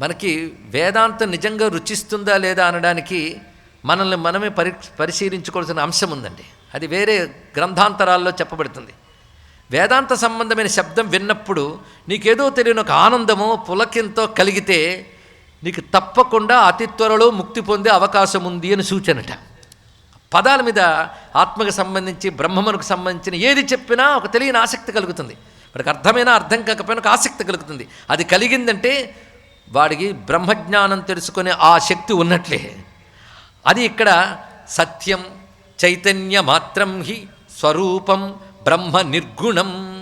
మనకి వేదాంతం నిజంగా రుచిస్తుందా లేదా అనడానికి మనల్ని మనమే పరి పరిశీలించుకోవాల్సిన అంశం ఉందండి. అది వేరే గ్రంథాంతరాల్లో చెప్పబడుతుంది. వేదాంత సంబంధమైన శబ్దం విన్నప్పుడు నీకేదో తెలియని ఒక ఆనందమో పులకింతో కలిగితే నీకు తప్పకుండా అతి త్వరలో ముక్తి పొందే అవకాశం ఉంది అని సూచనట. పదాల మీద ఆత్మకు సంబంధించి బ్రహ్మమునకు సంబంధించిన ఏది చెప్పినా ఒక తెలియని ఆసక్తి కలుగుతుంది. వాడికి అర్థమైనా అర్థం కాకపోయినా ఒక ఆసక్తి కలుగుతుంది. అది కలిగిందంటే వాడికి బ్రహ్మజ్ఞానం తెలుసుకునే ఆ శక్తి ఉన్నట్లే. అది ఇక్కడ సత్యం చైతన్య మాత్రం హి స్వరూపం బ్రహ్మ నిర్గుణం.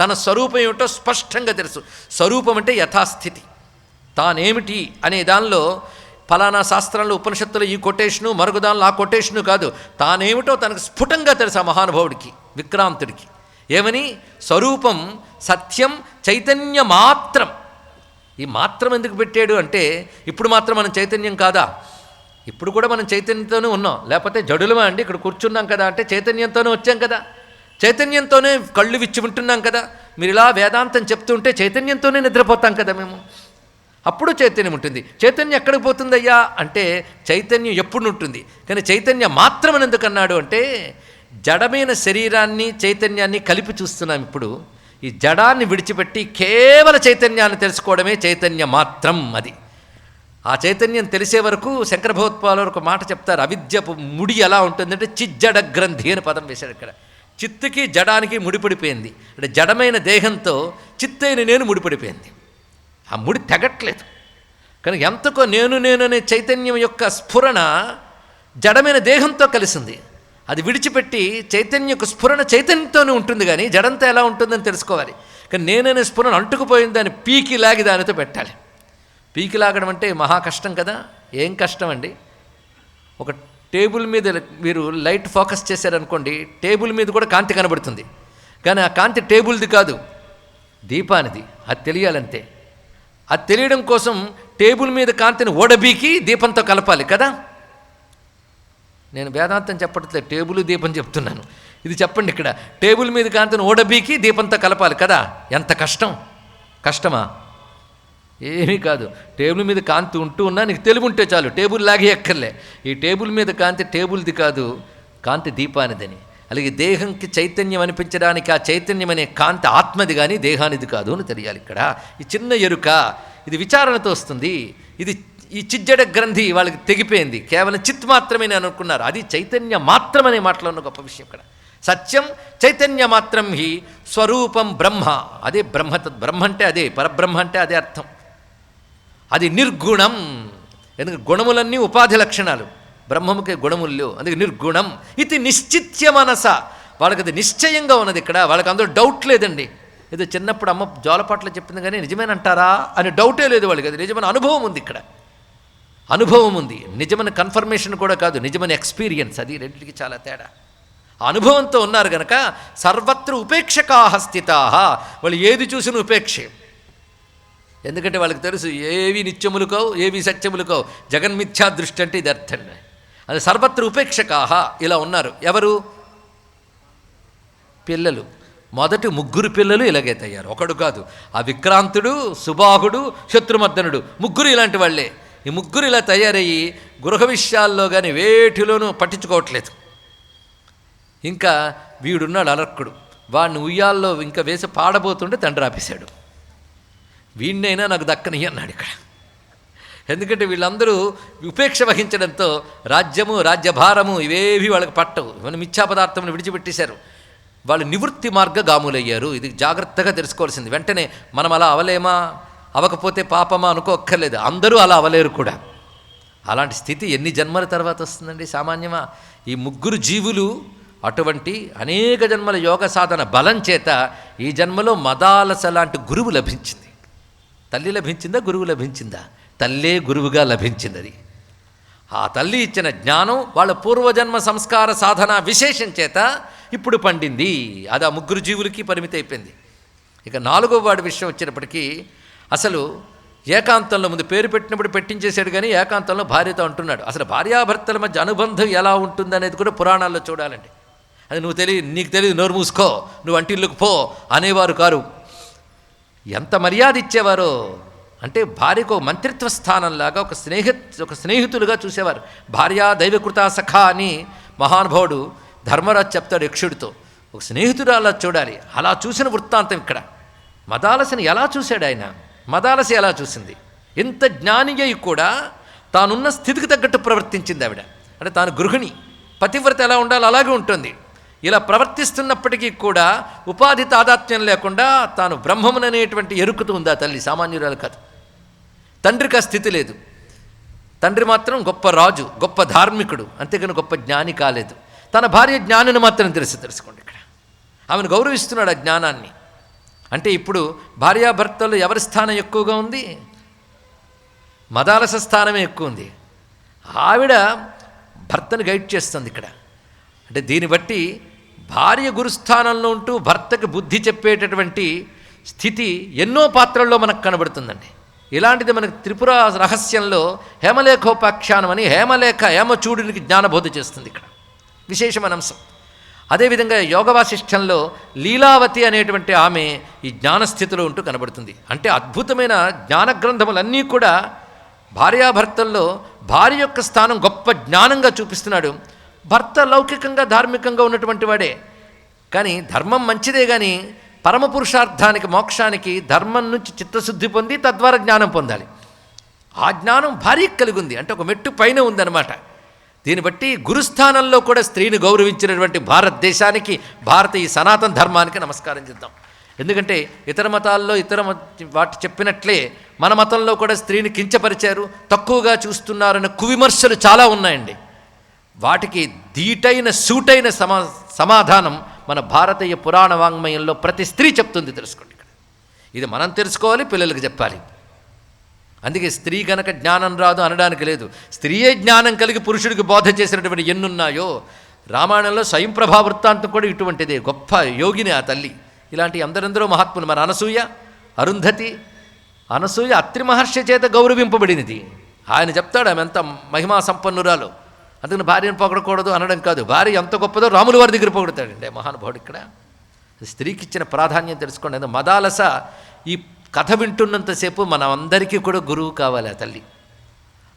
తన స్వరూపం ఏమిటో స్పష్టంగా తెలుసు. స్వరూపం అంటే యథాస్థితి. తానేమిటి అనే దానిలో ఫలానా శాస్త్రంలో ఉపనిషత్తులు ఈ కొటేషను మరొక దానిలో ఆ కొటేషను కాదు. తానేమిటో తనకు స్ఫుటంగా తెలుసు ఆ మహానుభావుడికి విక్రాంతుడికి. ఏమని? స్వరూపం సత్యం చైతన్య మాత్రం. ఈ మాత్రం ఎందుకు పెట్టాడు అంటే ఇప్పుడు మాత్రం మనం చైతన్యం కాదా? ఇప్పుడు కూడా మనం చైతన్యంతోనే ఉన్నాం. లేకపోతే జడులమా అండి? ఇక్కడ కూర్చున్నాం కదా అంటే చైతన్యంతోనే వచ్చాం కదా. చైతన్యంతోనే కళ్ళు విచ్చి ఉంటున్నాం కదా. మీరు ఇలా వేదాంతం చెప్తుంటే చైతన్యంతోనే నిద్రపోతాం కదా మేము. అప్పుడు చైతన్యం ఉంటుంది. చైతన్యం ఎక్కడికి పోతుందయ్యా? అంటే చైతన్యం ఎప్పుడు ఉంటుంది? కానీ చైతన్యం మాత్రం ఎందుకన్నాడు అంటే జడమైన శరీరాన్ని చైతన్యాన్ని కలిపి చూస్తున్నాం ఇప్పుడు. ఈ జడాన్ని విడిచిపెట్టి కేవల చైతన్యాన్ని తెలుసుకోవడమే చైతన్య మాత్రం అది. ఆ చైతన్యం తెలిసే వరకు శంకర భగవత్పాలు ఒక మాట చెప్తారు అవిద్యపు ముడి ఎలా ఉంటుందంటే చిజ్జడ గ్రంథి అని పదం వేశారు ఇక్కడ. చిత్తుకి జడానికి ముడిపడిపోయింది అంటే జడమైన దేహంతో చిత్తైన నేను ముడిపడిపోయింది ఆ ముడి తెగట్లేదు. కనుక ఎంతకో నేను నేను అనే చైతన్యం యొక్క స్ఫురణ జడమైన దేహంతో కలిసింది. అది విడిచిపెట్టి చైతన్యకు స్ఫురణ చైతన్యంతోనే ఉంటుంది కానీ జడంతా ఎలా ఉంటుందని తెలుసుకోవాలి. కానీ నేననే స్ఫురణ అంటుకుపోయింది దాన్ని పీకి లాగి దానితో పెట్టాలి. పీకి లాగడం అంటే మహా కష్టం కదా? ఏం కష్టం అండి? ఒక టేబుల్ మీద మీరు లైట్ ఫోకస్ చేశారనుకోండి టేబుల్ మీద కూడా కాంతి కనబడుతుంది. కానీ ఆ కాంతి టేబుల్ది కాదు దీపానిది. అది తెలియాలంతే. అది తెలియడం కోసం టేబుల్ మీద కాంతిని ఓడబీకి దీపంతో కలపాలి కదా? నేను వేదాంతం చెప్పట్లేదు టేబుల్ దీపం చెప్తున్నాను. ఇది చెప్పండి ఇక్కడ టేబుల్ మీద కాంతిని ఓడబీకి దీపంతో కలపాలి కదా ఎంత కష్టం. కష్టమా? ఏమీ కాదు టేబుల్ మీద కాంతి ఉంటూ ఉన్నా నీకు తెలుగు ఉంటే చాలు టేబుల్ లాగే ఎక్కర్లే. ఈ టేబుల్ మీద కాంతి టేబుల్ది కాదు కాంతి దీపానిదని. అలాగే దేహంకి చైతన్యం అనిపించడానికి ఆ చైతన్యం అనే కాంతి ఆత్మది కానీ దేహానిది కాదు అని తెలియాలి ఇక్కడ. ఈ చిన్న ఎరుక ఇది విచారణతో వస్తుంది. ఇది ఈ చిజ్జడ గ్రంథి వాళ్ళకి తెగిపోయింది. కేవలం చిత్ మాత్రమే నేను అనుకున్నారు. అది చైతన్య మాత్రమనే మాటలో ఉన్న గొప్ప విషయం ఇక్కడ. సత్యం చైతన్య మాత్రం హి స్వరూపం బ్రహ్మ. అదే బ్రహ్మ బ్రహ్మ అంటే అదే పరబ్రహ్మ అంటే అదే అర్థం. అది నిర్గుణం. ఎందుకంటే గుణములన్నీ ఉపాధి లక్షణాలు. బ్రహ్మముకి గుణములు. అందుకే నిర్గుణం. ఇది నిశ్చిత్య మనస. వాళ్ళకి అది నిశ్చయంగా ఉన్నది ఇక్కడ. వాళ్ళకి అందులో డౌట్ లేదండి. ఏదో చిన్నప్పుడు అమ్మ జోలపాట్లు చెప్పింది కానీ నిజమేనంటారా? అని డౌటే లేదు వాళ్ళకి. అది నిజమైన అనుభవం ఉంది ఇక్కడ. అనుభవం ఉంది. నిజమైన కన్ఫర్మేషన్ కూడా కాదు నిజమైన ఎక్స్పీరియన్స్ అది రెండింటికి చాలా తేడా. ఆ అనుభవంతో ఉన్నారు గనక సర్వత్ర ఉపేక్షకా స్థితా. వాళ్ళు ఏది చూసిన ఉపేక్షే. ఎందుకంటే వాళ్ళకి తెలుసు ఏవి నిత్యములు కావు ఏవి సత్యములు కావు. జగన్మిథ్యా దృష్టి అంటే ఇది అర్థం. అది సర్వత్ర ఉపేక్షకాహ ఇలా ఉన్నారు. ఎవరు? పిల్లలు. మొదటి ముగ్గురు పిల్లలు ఇలాగే అయ్యారు ఒకడు కాదు. ఆ విక్రాంతుడు సుబాహుడు శత్రుమర్దనుడు. ముగ్గురు ఇలాంటి వాళ్ళే. ఈ ముగ్గురు ఇలా తయారయ్యి గృహ విషయాల్లో కానీ వేటిలోనూ పట్టించుకోవట్లేదు. ఇంకా వీడున్నాడు అలర్కుడు. వాడిని ఉయ్యాల్లో ఇంకా వేసి పాడబోతుంటే తండ్రి ఆపేశాడు. వీడినైనా నాకు దక్కని అన్నాడు ఇక్కడ. ఎందుకంటే వీళ్ళందరూ ఉపేక్ష వహించడంతో రాజ్యము రాజ్యభారము ఇవేవి వాళ్ళకి పట్టవు. ఇవన్నీ మిథ్యా పదార్థములు విడిచిపెట్టేశారు. వాళ్ళు నివృత్తి మార్గ గాములయ్యారు. ఇది జాగ్రత్తగా తెలుసుకోవాల్సింది. వెంటనే మనం అలా అవలేమా? అవకపోతే పాపమా అనుకోక్కర్లేదు. అందరూ అలా అవలేరు కూడా. అలాంటి స్థితి ఎన్ని జన్మల తర్వాత వస్తుందండి సామాన్యమా? ఈ ముగ్గురు జీవులు అటువంటి అనేక జన్మల యోగ సాధన బలం చేత ఈ జన్మలో మదాలస లాంటి గురువు లభించింది. తల్లి లభించిందా గురువు లభించిందా? తల్లే గురువుగా లభించింది అది ఆ తల్లి ఇచ్చిన జ్ఞానం వాళ్ళ పూర్వజన్మ సంస్కార సాధన విశేషం చేత ఇప్పుడు పండింది. అది ఆ ముగ్గురు జీవులకి పరిమితి అయిపోయింది ఇక నాలుగో వాడి విషయం వచ్చినప్పటికీ అసలు ఏకాంతంలో ముందు పేరు పెట్టినప్పుడు పెట్టించేశాడు కానీ ఏకాంతంలో భార్యతో అంటున్నాడు. అసలు భార్యాభర్తల మధ్య అనుబంధం ఎలా ఉంటుంది అనేది కూడా పురాణాల్లో చూడాలండి. అది నువ్వు తెలియ నీకు తెలియదు నోరు మూసుకో నువ్వు అంటిల్లుకు పో అనేవారు కారు. ఎంత మర్యాద ఇచ్చేవారో. అంటే భార్యకు మంత్రిత్వ స్థానంలాగా ఒక స్నేహి ఒక స్నేహితులుగా చూసేవారు. భార్యా దైవకృత సఖ అని మహానుభావుడు ధర్మరాజు చెప్తాడు యక్షుడితో. ఒక స్నేహితురాలా చూడాలి. అలా చూసిన వృత్తాంతం ఇక్కడ. మదాలసిని ఎలా చూశాడు ఆయన? మదాలసి ఎలా చూసింది. ఎంత జ్ఞాని అయి కూడా తానున్న స్థితికి తగ్గట్టు ప్రవర్తించింది ఆవిడ. అంటే తాను గృహిణి. పతివ్రత ఎలా ఉండాలో అలాగే ఉంటుంది. ఇలా ప్రవర్తిస్తున్నప్పటికీ కూడా ఉపాధి తాదాత్మ్యం లేకుండా తాను బ్రహ్మముననేటువంటి ఎరుకుతూ ఉంది ఆ తల్లి? సామాన్యురాలు కాదు. తండ్రికి ఆ స్థితి లేదు. తండ్రి మాత్రం గొప్ప రాజు గొప్ప ధార్మికుడు అంతేకాని గొప్ప జ్ఞాని కాలేదు. తన భార్య జ్ఞానిని మాత్రం తెలుసు తెలుసుకోండి ఇక్కడ. ఆమెను గౌరవిస్తున్నాడు ఆ జ్ఞానాన్ని. అంటే ఇప్పుడు భార్యాభర్తలు ఎవరి స్థానం ఎక్కువగా ఉంది? మదాలస స్థానమే ఎక్కువ ఉంది. ఆవిడ భర్తను గైడ్ చేస్తుంది ఇక్కడ. అంటే దీన్ని బట్టి భార్య గురుస్థానంలో ఉంటూ భర్తకి బుద్ధి చెప్పేటటువంటి స్థితి ఎన్నో పాత్రల్లో మనకు కనబడుతుందండి. ఇలాంటిది మనకు త్రిపుర రహస్యంలో హేమలేఖోపాఖ్యానం అని హేమలేఖ హేమచూడునికి జ్ఞానబోధ చేస్తుంది ఇక్కడ. విశేషమైన అంశం. అదేవిధంగా యోగ వాసిష్ఠంలో లీలావతి అనేటువంటి ఆమె ఈ జ్ఞానస్థితిలో ఉంటూ కనబడుతుంది. అంటే అద్భుతమైన జ్ఞాన గ్రంథములన్నీ కూడా భార్యాభర్తల్లో భార్య యొక్క స్థానం గొప్ప జ్ఞానంగా చూపిస్తున్నాడు. భర్త లౌకికంగా ధార్మికంగా ఉన్నటువంటి వాడే. కానీ ధర్మం మంచిదే కానీ పరమ పురుషార్థానికి మోక్షానికి ధర్మం నుంచి చిత్తశుద్ధి పొంది తద్వారా జ్ఞానం పొందాలి. ఆ జ్ఞానం భార్యకు కలిగి ఉంది. అంటే ఒక మెట్టు పైన ఉందన్నమాట. దీన్ని బట్టి గురుస్థానంలో కూడా స్త్రీని గౌరవించినటువంటి భారతదేశానికి భారత ఈ సనాతన ధర్మానికి నమస్కారం చేద్దాం. ఎందుకంటే ఇతర మతాల్లో ఇతర వాటి చెప్పినట్లే మన మతంలో కూడా స్త్రీని కించపరిచారు తక్కువగా చూస్తున్నారనే కువిమర్శలు చాలా ఉన్నాయండి. వాటికి ధీటైన సూటైన సమా సమాధానం మన భారతీయ పురాణ వాంగ్మయంలో ప్రతి స్త్రీ చెప్తుంది తెలుసుకోండి ఇక్కడ. ఇది మనం తెలుసుకోవాలి పిల్లలకు చెప్పాలి. అందుకే స్త్రీ గనక జ్ఞానం రాదు అనడానికి లేదు. స్త్రీయే జ్ఞానం కలిగి పురుషుడికి బోధ చేసినటువంటి ఎన్నున్నాయో రామాయణంలో స్వయంప్రభా వృత్తాంతం కూడా ఇటువంటిదే. గొప్ప యోగిని ఆ తల్లి. ఇలాంటి అందరందరూ మహాత్ములు. మన అనసూయ అరుంధతి అనసూయ అత్రి మహర్షి చేత గౌరవింపబడినది. ఆయన చెప్తాడు ఆమె ఎంత మహిమా సంపన్నురాలు. అందుకని భార్యను పొగడకూడదు అనడం కాదు. భార్య ఎంత గొప్పదో రాముల వారి దగ్గర పొగుడతాడండి. మహానుభావుడు ఇక్కడ. స్త్రీకి ఇచ్చిన ప్రాధాన్యం తెలుసుకోండి. మదాలస ఈ కథ వింటున్నంతసేపు మనం అందరికీ కూడా గురువు కావాలి ఆ తల్లి.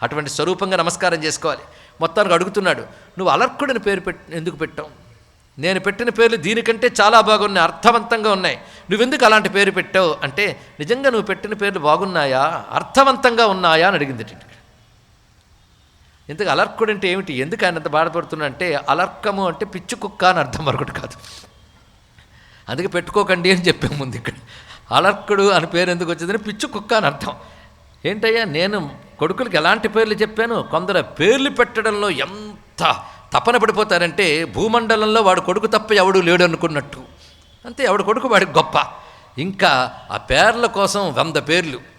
అటువంటి స్వరూపంగా నమస్కారం చేసుకోవాలి. మొత్తానికి అడుగుతున్నాడు నువ్వు అలర్కుడిని పేరు పెట్ ఎందుకు పెట్టావు? నేను పెట్టిన పేర్లు దీనికంటే చాలా బాగున్నాయి అర్థవంతంగా ఉన్నాయి. నువ్వెందుకు అలాంటి పేరు పెట్టావు? అంటే నిజంగా నువ్వు పెట్టిన పేర్లు బాగున్నాయా? అర్థవంతంగా ఉన్నాయా? అని అడిగింది ఇంతకు అలర్కుడు అంటే ఏమిటి? ఎందుకు ఆయన అంత బాధపడుతున్నా అంటే అలర్కము అంటే పిచ్చి కుక్క అని అర్థం మరొకటి కాదు. అందుకే పెట్టుకోకండి అని చెప్పే ముందు ఇక్కడ. అలర్కుడు అని పేరు ఎందుకు వచ్చిందని పిచ్చి కుక్క అని అర్థం. ఏంటయ్యా నేను కొడుకులకి ఎలాంటి పేర్లు చెప్పాను? కొందరు పేర్లు పెట్టడంలో ఎంత తపన పడిపోతారంటే భూమండలంలో వాడు కొడుకు తప్ప ఎవడు లేడు అనుకున్నట్టు అంతే ఎవడు కొడుకు వాడికి గొప్ప. ఇంకా ఆ పేర్ల కోసం వంద పేర్లు.